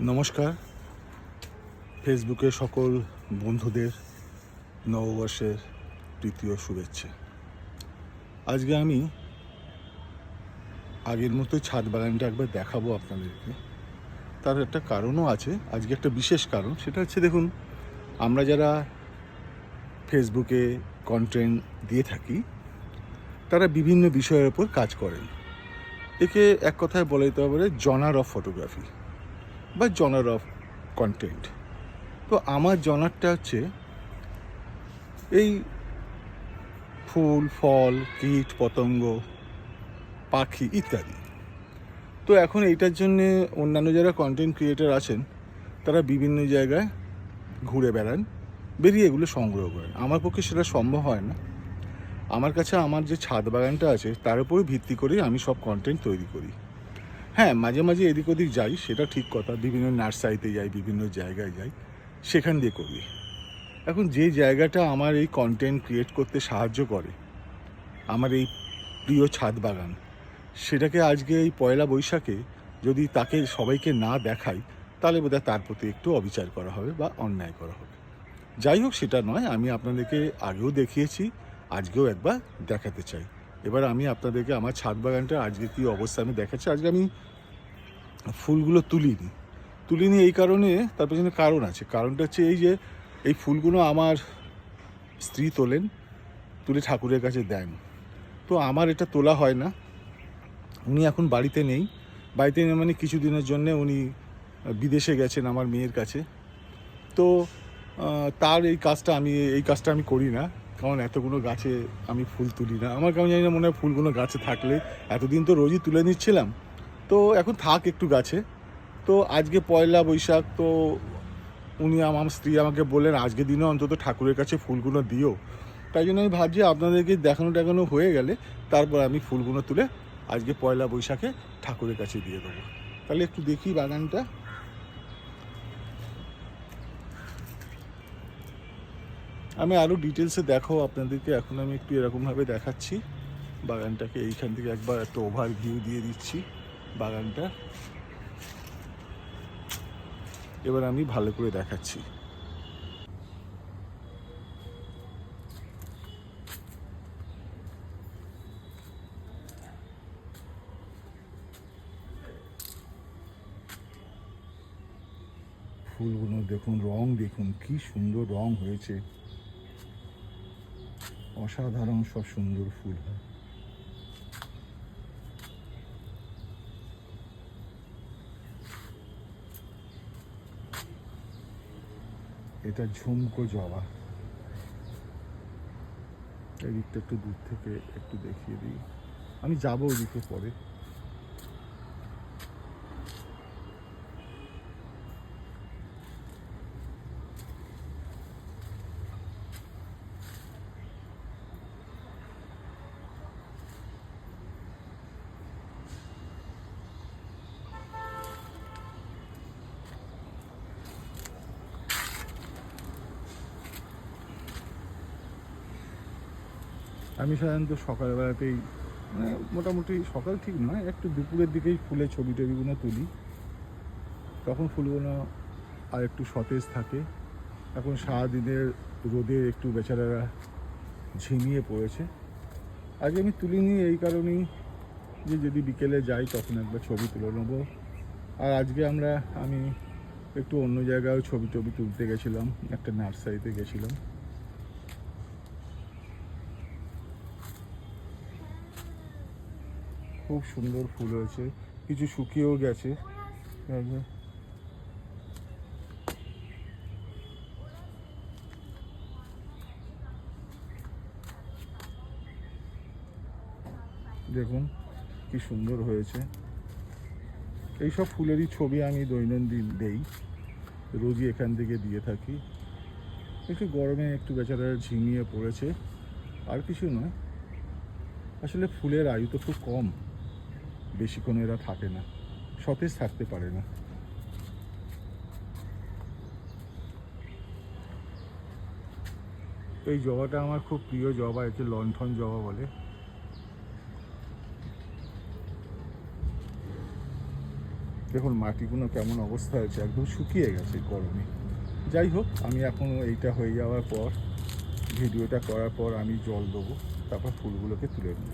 নমস্কার। ফেসবুকে সকল বন্ধুদের নববর্ষের তৃতীয় শুভেচ্ছা। আজকে আমি আগের মতোই ছাদ বাগানটা একবার দেখাবো আপনাদেরকে। তার একটা কারণও আছে, আজকে একটা বিশেষ কারণ, সেটা হচ্ছে দেখুন, আমরা যারা ফেসবুকে কন্টেন্ট দিয়ে থাকি, তারা বিভিন্ন বিষয়ের ওপর কাজ করেন। একে এক কথায় বলা যেতে পারে জনার অফ ফটোগ্রাফি বা জনার অফ কন্টেন্ট তো আমার জনারটা হচ্ছে এই ফুল, ফল, কীট, পতঙ্গ, পাখি ইত্যাদি। তো এখন এইটার জন্যে অন্যান্য যারা কন্টেন্ট ক্রিয়েটার আছেন, তারা বিভিন্ন জায়গায় ঘুরে বেড়ান, বেরিয়ে এগুলো সংগ্রহ করেন। আমার পক্ষে সেটা সম্ভব হয় না। আমার কাছে আমার যে ছাদ বাগানটা আছে, তার উপরে ভিত্তি করেই আমি সব কন্টেন্ট তৈরি করি। হ্যাঁ মাঝে মাঝে এদিক ওদিক যাই, সেটা ঠিক কথা। বিভিন্ন নার্সারিতে যাই, বিভিন্ন জায়গায় যাই, সেখান দিয়ে করি। এখন যে জায়গাটা আমার এই কন্টেন্ট ক্রিয়েট করতে সাহায্য করে, আমার এই প্রিয় ছাদ বাগান, সেটাকে আজকে এই পয়লা বৈশাখে যদি তাকে সবাইকে না দেখাই, তাহলে বোধহয় তার প্রতি একটু অবিচার করা হবে বা অন্যায় করা হবে। যাই হোক, সেটা নয়, আমি আপনাদেরকে আগেও দেখিয়েছি, আজকেও একবার দেখাতে চাই। এবার আমি আপনাদেরকে, আমার ছাদ বাগানটা আজকে কী অবস্থা আমি দেখাচ্ছি। আজকে আমি ফুলগুলো তুলিনি। তুলিনি এই কারণে তার পেছনে কারণ আছে। কারণটা হচ্ছে এই যে, এই ফুলগুলো আমার স্ত্রী তোলেন, তুলে ঠাকুরের কাছে দেন। তো আমার এটা তোলা হয় না। উনি এখন বাড়িতে নেই। বাড়িতে নেই মানে কিছুদিনের জন্যে উনি বিদেশে গেছেন আমার মেয়ের কাছে। তো তার এই কাজটা আমি, এই কাজটা আমি করি না। কারণ এতগুলো গাছে আমি ফুল তুলি না। আমার কেমন জানি না মনে হয় ফুলগুলো গাছে থাকলে এতদিন তো রোজই তুলে নিচ্ছিলাম। তো এখন থাক একটু গাছে। তো আজকে পয়লা বৈশাখ, তো উনি আমার স্ত্রী আমাকে বললেন, আজকে দিনে অন্তত ঠাকুরের কাছে ফুলগুলো দিও। তাই জন্য আমি ভাবছি আপনাদেরকে দেখানো টেখানো হয়ে গেলে তারপর আমি ফুলগুলো তুলে আজকে পয়লা বৈশাখে ঠাকুরের কাছে দিয়ে দেবো। তাহলে একটু দেখি বাগানটা। আমি আরও ডিটেলসে দেখো আপনাদেরকে, এখন আমি একটু এরকমভাবে দেখাচ্ছি। বাগানটাকে এইখান থেকে একবার একটা ওভার ভিউ দিয়ে দিচ্ছি। বাগানটা। এবার আমি ভালো করে দেখাচ্ছি। ফুলগুলো দেখুন, রং দেখুন, কি সুন্দর রং হয়েছে। অসাধারণ সব সুন্দর ফুল। হয় এটা ঝুমকো জবা। এদিকটা একটু দূর থেকে একটু দেখিয়ে দিই। আমি যাব ওইদিকে পরে। আমি সাধারণত সকালবেলাতেই মানে মোটামুটি সকাল ঠিক নয়, একটু দুপুরের দিকেই ফুলের ছবি টবিগুলো তুলি। তখন ফুলগুলো আর একটু সতেজ থাকে। এখন সারাদিনের রোদে একটু বেচারারা ঝিমিয়ে পড়েছে। আজকে আমি তুলিনি এই কারণেই যে যদি বিকেলে যাই তখন একবার ছবি তুলে নেব। আর আজকে আমরা, আমি একটু অন্য জায়গায় ছবি টবি তুলতে গেছিলাম, একটা নার্সারিতে গেছিলাম। খুব সুন্দর ফুল হয়েছে। কিছু শুকিয়েও গেছে। দেখুন, কি সুন্দর হয়েছে। এইসব ফুলেরই ছবি আমি দৈনন্দিন দেই। রোজই এখান থেকে দিয়ে থাকি। একটু গরমে একটু বেচারা ঝিমিয়ে পড়েছে। আর কিছু নয়। আসলে ফুলের আয়ু তো খুব কম। বেশিক্ষণ এরা থাকে না। সতেজ থাকতে পারে না। এই জবাটা আমার খুব প্রিয় জবা, একে লণ্ঠন জবা বলে। দেখুন, মাটিগুলো কেমন অবস্থা হয়েছে, একদম শুকিয়ে গেছে গরমে। যাই হোক, আমি এখন এইটা হয়ে যাওয়ার পর, ভিডিওটা করার পর আমি জল দেবো, তারপর ফুলগুলোকে তুলে নেব।